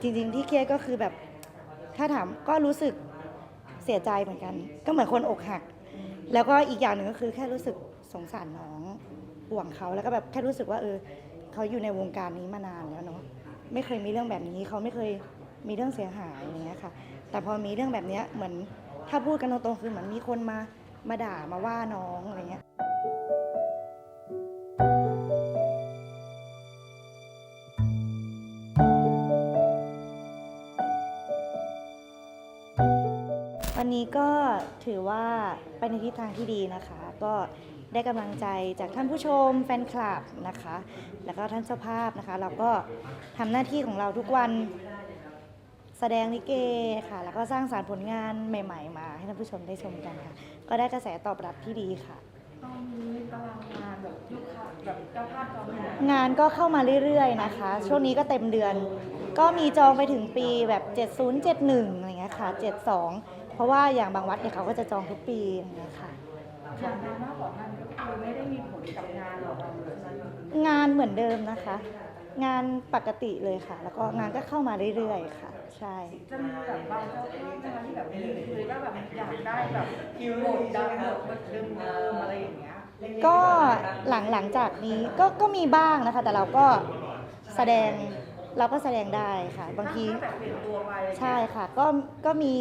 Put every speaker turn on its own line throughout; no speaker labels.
จริงๆที่เครียดก็คือแบบ ถ้าถามก็รู้สึกเสียใจเหมือนกัน ก็เหมือนคนอกหัก แล้วก็อีกอย่างหนึ่งก็คือแค่รู้สึกสงสารน้องห่วงเขาแล้วก็แบบแค่รู้สึกว่าเออเขาอยู่ในวงการนี้มานานแล้วเนาะไม่เคยมีเรื่องแบบนี้เขาไม่เคยมีเรื่องเสียหายอย่างเงี้ยค่ะ แต่พอมีเรื่องแบบเนี้ยเหมือนถ้าพูดกันตรงๆคือเหมือนมีคนมามาด่ามาว่าน้องอะไรเงี้ย นนี้ก็ถือว่าไปในทิศทางที่ดีนะคะ ก็ได้กำลังใจจากท่านผู้ชมแฟนคลับนะคะ แล้วก็ท่านเจ้าภาพนะคะ เราก็ทำหน้าที่ของเราทุกวันแสดงลิเกค่ะ แล้วก็สร้างสารรค์ผลงานใหม่ ๆ มา ให้ท่านผู้ชมได้ชมกันค่ะ ก็ได้กระแสตอบรับที่ดีค่ะ
ตอนนี้ตารางงานแบบลูกค้าแบบเจ้าภาพจองงาน
งานก็เข้ามาเรื่อยๆนะคะ ช่วงนี้ก็เต็มเดือน ก็มีจองไปถึงปีแบบ 7071อะไรเงี้ยค่ะ 72 เพราะว่าอย่างบางวัดเนี่ยเขาก็จะจองทุกปีอย่างเงี้ยค่ะ
อย่างงานมากกว่านั้นก็คือไม่ได้มีผลกับงานหรอกเราเลยนั้น
งานเหมือนเดิมนะคะ งานปกติเลยค่ะ แล้วก็งานก็เข้ามาเรื่อยๆค่ะ ใช่
จะมีแบบบางเจ้าภาพนะคะที่แบบมีคุยว่าแบบอยากได้แบบบทดังบทเดิมๆอะไรอย่างเงี้ย
ก็หลังหลังจากนี้ก็ก็มีบ้างนะคะ แต่เราก็แสดงเราก็แสดงได้ค่ะ บางที
ถ้แบบเปลี่ยนตัวไป
ใช่ค่ะ ก็ก็มี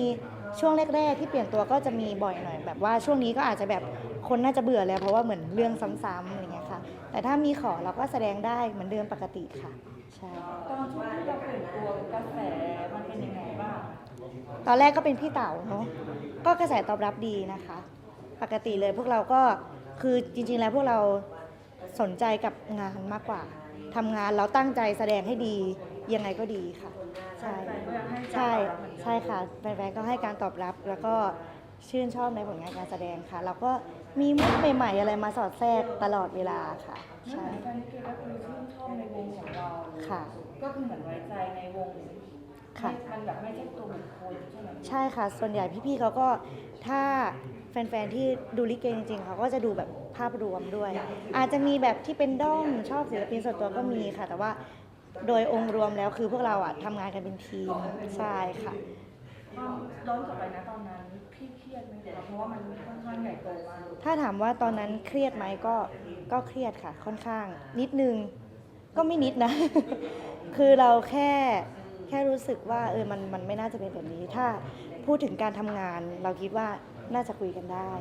ช่วงแรกๆ ที่เปลี่ยนตัวก็จะมีบ่อยหน่อย แบบว่าช่วงนี้ก็อาจจะแบบคนน่าจะเบื่อแล้วเพราะว่าเหมือนเรื่องซ้ำๆอะไรเงี้ยค่ะ แต่ถ้ามีขอเราก็แสดงได้เหมือนเดิมปกติค่ะใช่
ตอนช่วงที่เราเปลี่ยนตัวกระแสมันเป็นยังไงบ้าง
ตอนแรกก็เป็นพี่เต๋าเนาะก็กระแสตอบรับดีนะคะ ปกติเลยพวกเราก็คือจริงๆแล้วพวกเราสนใจกับงานมากกว่าทำงานแล้วตั้งใจแสดงให้ดียังไงก็ดีค่ะ ใช่
แฟนๆก็ยังให้
ใช่
การตอบรับเหมือนกัน
ใช่ค่ะแฟนๆก็ให้การตอบรับแล้วก็ชื่นชอบในผลงานการแสดงค่ะแล้วก็มีมุกใหม่ๆอะไรมาสอดแทรกตลอดเวลาค่ะ
นั่น
ใช่
เหมือนแฟนลิเกก็คือชื่นชอบในวงของเรา
ค่ะ
ก็คือเหมือนไว้ใจในวง
ค่ะ
มันแบบไม่ใช่ตัวบุคคลใช่ไหม
ใช่ค่ะ ส่วนใหญ่พี่ๆเขาก็ถ้าแฟนๆที่ดูลิเกจริงๆเขาก็จะดูแบบภาพรวมด้วย อาจจะมีแบบที่เป็นด้อมชอบศิลปินส่วนตัวก็มีค่ะ แต่ว่า โดยองค์รวมแล้วคือพวกเราอะทำงานกันเป็นทีมใช่ค่ะ
ความย้อนกลับไปนะตอนนั้นพี่เครียดไหมคะเพราะว่ามันค่อนข้างใหญ่โตมาก
ถ้าถามว่าตอนนั้นเครียดไหมก็ก็เครียดค่ะ ค่อนข้าง นิดนึง ก็ไม่นิดนะ คือเราแค่แค่รู้สึกว่าเออมันมันไม่น่าจะเป็นแบบนี้ ถ้าพูดถึงการทำงาน เราคิดว่าน่าจะคุยกันได้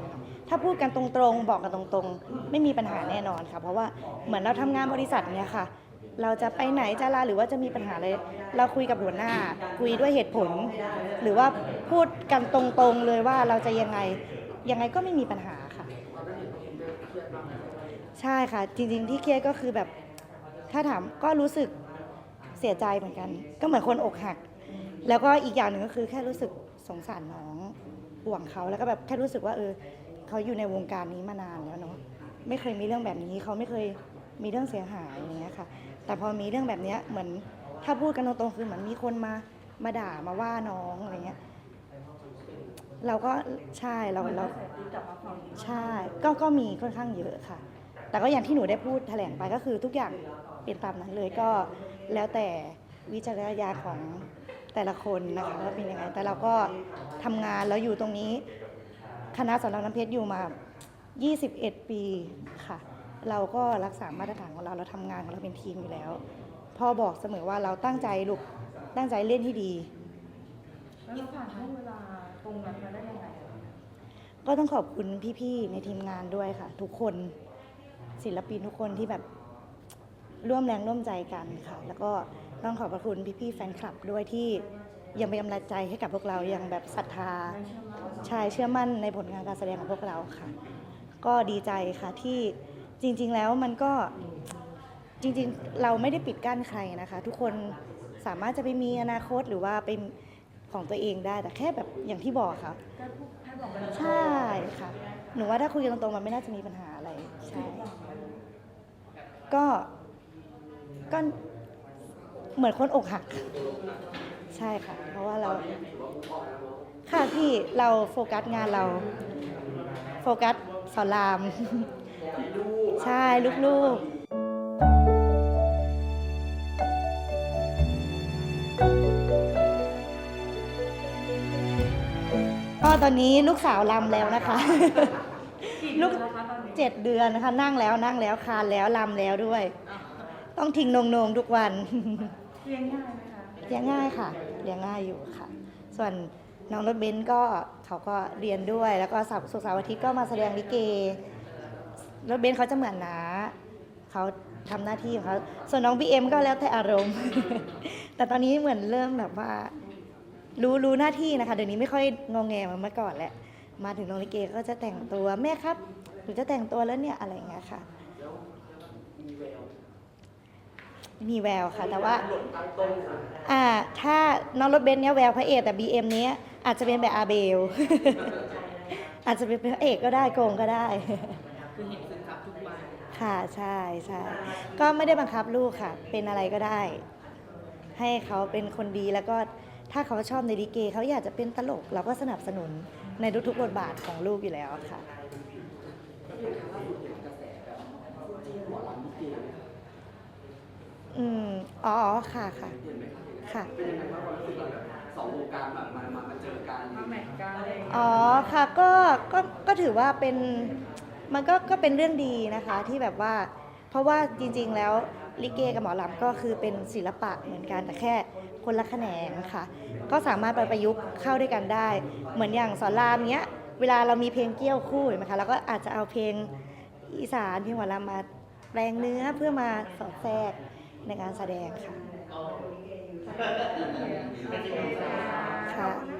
ถ้าพูดกันตรงๆ บอกกันตรงๆ ไม่มีปัญหาแน่นอนค่ะ เพราะว่าเหมือนเราทำงานบริษัทเนี่ยค่ะ เราจะไปไหนจะลาหรือว่าจะมีปัญหาอะไรเราคุยกับหัวหน้า คุยด้วยเหตุผล หรือว่าพูดกันตรงๆเลยว่าเราจะยังไงยังไงก็ไม่มีปัญหาค่ะ ใช่ค่ะ จริงๆที่เครียดก็คือแบบถ้าถามก็รู้สึกเสียใจเหมือนกัน ก็เหมือนคนอกหัก แล้วก็อีกอย่างหนึ่งก็คือแค่รู้สึกสงสารน้องห่วงเขาแล้วก็แบบแค่รู้สึกว่าเออเขาอยู่ในวงการนี้มานานแล้วเนาะไม่เคยมีเรื่องแบบนี้เขาไม่เคยมีเรื่องเสียหายอย่างเงี้ยค่ะ แต่พอมีเรื่องแบบนี้เหมือนถ้าพูดกันตรงๆคือเหมือนมีคนมามาด่ามาว่าน้องอะไรเงี้ยเราก็ใช่เรา
เรา
ใช่ก็ก็มีค่อนข้างเยอะค่ะ แต่ก็อย่างที่หนูได้พูดแถลงไปก็คือทุกอย่างเป็นตามนั้นเลยก็แล้วแต่วิจารณญาณของแต่ละคนนะคะว่าเป็นยังไงแต่เราก็ทำงานแล้วอยู่ตรงนี้ คณะสอนรามน้ำเพชรอยู่มา 21 ปีค่ะ เราก็รักษามาตรฐานของเราเราทำงานของเราเป็นทีมอยู่แล้วพ่อบอกเสมอว่าเราตั้งใจลูกตั้งใจเล่นที่ดี
แล้วเราผ่านช่วงเวลาตรงนั้นมาได้ยังไงอะ
ก็ต้องขอบคุณพี่ๆในทีมงานด้วยค่ะ ทุกคนศิลปินทุกคนที่แบบร่วมแรงร่วมใจกันค่ะ แล้วก็ต้องขอบพระคุณพี่ๆแฟนคลับด้วยที่ยังเป็นกำลังใจให้กับพวกเรายังแบบศรัทธา
ไม่เชื่อมั่น
ใช่เชื่อมั่นในผลงานการแสดงของพวกเราค่ะ ก็ดีใจค่ะที่ จริง ๆ แล้วมันก็จริง ๆ เราไม่ได้ปิดกั้นใครนะคะ ทุกคนสามารถจะไปมีอนาคตหรือว่าเป็นของตัวเองได้แต่แค่แบบอย่างที่บอกค่ะใช่ค่ะหนูว่าถ้าคุยกันตรงๆมันไม่น่าจะมีปัญหาอะไรใช่ก็ก็เหมือนคนอกหัก ใช่ค่ะ เพราะว่าเราค่ะพี่เราโฟกัสงานเรา โฟกัสสอนราม ใช่ลูกๆก็ตอนนี้ลูกสาวลำแล้วนะคะ ลูกเจ็ดเดือนนะคะนั่งแล้วนั่งแล้วคานแล้วลำแล้วด้วย ต้องทิ้งนงนงทุกวัน
เลี้ยงง่ายไหมคะ
เลี้ยงง่ายค่ะเลี้ยงง่ายอยู่ค่ะ ส่วนน้องรถเบนซ์ก็เขาก็เรียนด้วย แล้วก็สุกสาวอาทิตย์ก็มาแสดงลิเก รถเบนซ์เขาจะเหมือนนาเขาทำหน้าที่ของเขาส่วนน้องบีเอ็มก็แล้วแต่อารมณ์ แต่ตอนนี้เหมือนเริ่มแบบว่า รู้รู้หน้าที่นะคะ เดี๋ยวนี้ไม่ค่อยงงแงเหมือนเมื่อก่อนแหล้วมาถึงโรงลิเกก็จะแต่งตัวแม่ครับหนูจะแต่งตัวแล้วเนี่ยอะไรอย่างเงี้ยค่ะมีแววค่ะ แต่ว่า อ่า ถ้าน้องรถเบนซ์เนี่ยแววพระเอกแต่ BM เนี้ยอาจจะเป็นแบบอาเบล อาจจะเป็นพระเอกก็ได้โกงก็ได้
คือเห็นซึมซับทุกวัน
ค่ะใช่ใช่ก็ไม่ได้บังคับลูกค่ะ เป็นอะไรก็ได้ ให้เขาเป็นคนดีแล้วก็ถ้าเขาชอบในลิเกเขาอยากจะเป็นตลก เราก็สนับสนุนในทุกๆบทบาทของลูกอยู่แล้วค่ะ อืมอ๋ออ๋อค่ะค่ะ ค่ะ
สองวงการแบบมามามาเจอกัน
มาแมทกันอะไรอย่างเงี้ย
อ๋อค่ะก็ก็ก็ถือว่าเป็น มันก็ก็เป็นเรื่องดีนะคะที่แบบว่า เพราะว่าจริงๆแล้วลิเกกับหมอลำก็คือเป็นศิลปะเหมือนกันแต่แค่คนละแขนงค่ะ ก็สามารถไปประยุกต์เข้าด้วยกันได้ เหมือนอย่างสอนรามเนี้ย เวลาเรามีเพลงเกี้ยวคู่เห็นไหมคะเราก็อาจจะเอาเพลงอีสานเพลงหมอลำมาแปลงเนื้อเพื่อมาสอดแทรกในการแสดงค่ะค่ะ